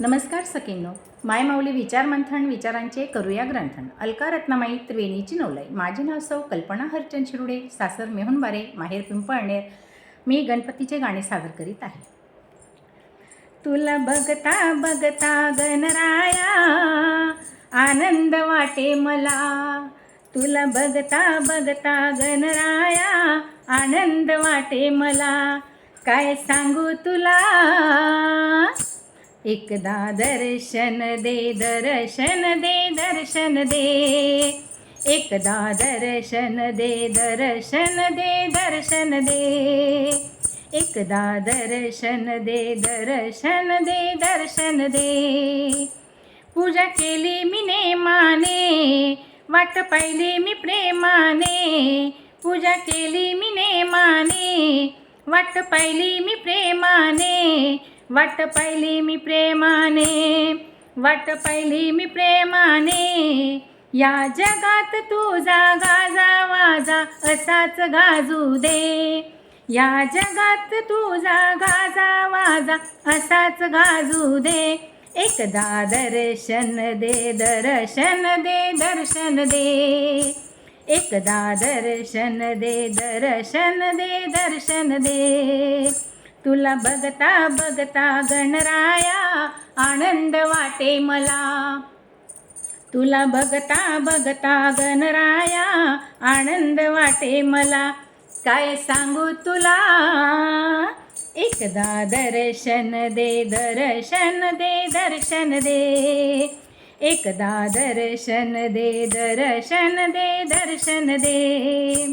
नमस्कार सकिनो माय माऊली विचार मंथन विचारांचे करूया ग्रंथन. अलका रत्नामाई त्रिवेणीची नवलाई. माझे नाव सौ कल्पना हरचंद शिरुडे सासर मेहुणबारे माहेर पिंपळनेर मी गणपतीचे गाणे सादर करीत आहे. तुला बघता बघता गणराया आनंद वाटे मला. तुला बघता बघता गणराया आनंद वाटे मला. काय सांगू तुला? एकदा दर्शन दे दर्शन दे दर्शन दे. एकदा दर्शन दे दर्शन दे दर्शन दे. एकदा दर्शन दे दर्शन दे दर्शन दे. पूजा केली मी नेमाने वाट पाहिली मी प्रेमाने. पूजा केली मी नेमाने वाट पाहिली मी प्रेमाने. वाट पाहिली मी प्रेमाने वाट पाहिली मी प्रेमाने. या जगात तुझा गाजा वाजा असाच गाजू दे. या जगात तुझा गाजा वाजा असाच गाजू दे. एकदा दर्शन दे दर्शन दे दर्शन दे. एकदा दर्शन दे दर्शन दे दर्शन दे. तुला बघता बघता गणराया आनंद वाटे मला. तुला बघता बघता गणराया आनंद वाटे मला. काय सांगू तुला? एकदा दर्शन दे दर्शन दे दर्शन दे. एकदा दर्शन दे दर्शन दे दर्शन दे.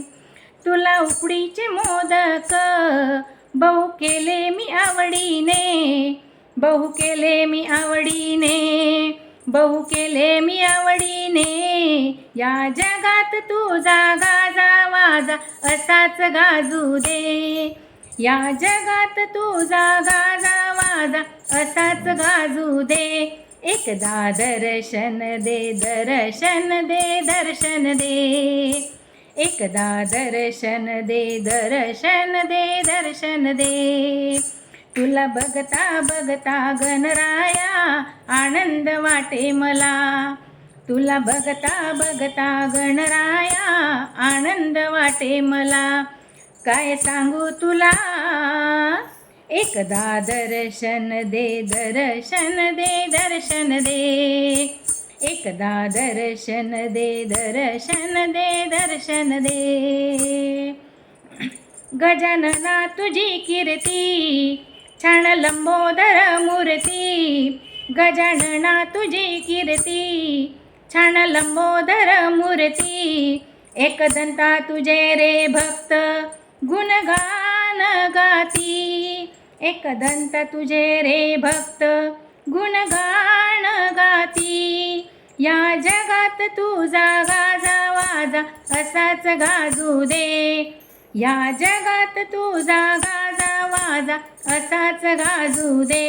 तुला उकडीचे मोदक बहु केले मी आवडीने बहु केले मी आवडीने बहु केले मी आवडीने. या जगात तुझा गाजा वाजा असाच गाजू दे. या जगात तुझा गाजा वाजा असाच गाजू दे. एकदा दर्शन दे दर्शन दे दर्शन दे. एकदा दर्शन दे दर्शन दे दर्शन दे. तुला बघता बघता गणराया आनंद वाटे मला. तुला बघता बघता गणराया आनंद वाटे मला. काय सांगू तुला? एकदा दर्शन दे दर्शन दे दर्शन दे. एकदा दर्शन दे दर्शन दे दर्शन दे. गजानना तुझी कीर्ती छान लंबोदर मूर्ती. गजानना तुझी कीर्ती छान लंबोदर मूर्ती. एकदंता तुझे रे भक्त गुणगान गाती. एकदंत तुझे रे भक्त गुणगान गाती. या जगात तुझा गाजा वाजा असाच गाजू दे. या जगात तुझा गाजा वाजा असाच गाजू दे.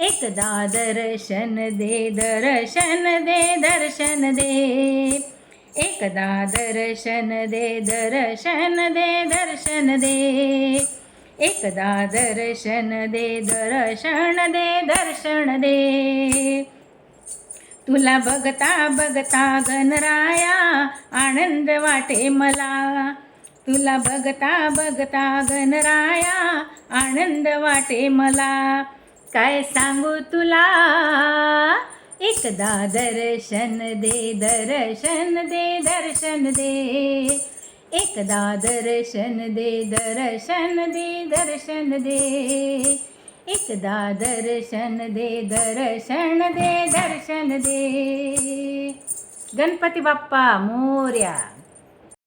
एकदा दर्शन दे दर्शन दे दर्शन दे. एकदा दर्शन दे दर्शन दे दर्शन दे. एकदा दर्शन दे दर्शन दे दर्शन दे. तुला बघता बघता गणराया आनंद वाटे मला. तुला बघता बघता गणराया आनंद वाटे मला. काय सांगू तुला? एकदा दर्शन दे दर्शन दे दर्शन दे. एकदा दर्शन दे दर्शन दे दर्शन दे. एकदा दर्शन दे दर्शन दे दर्शन दे। गणपती बाप्पा मोर्या।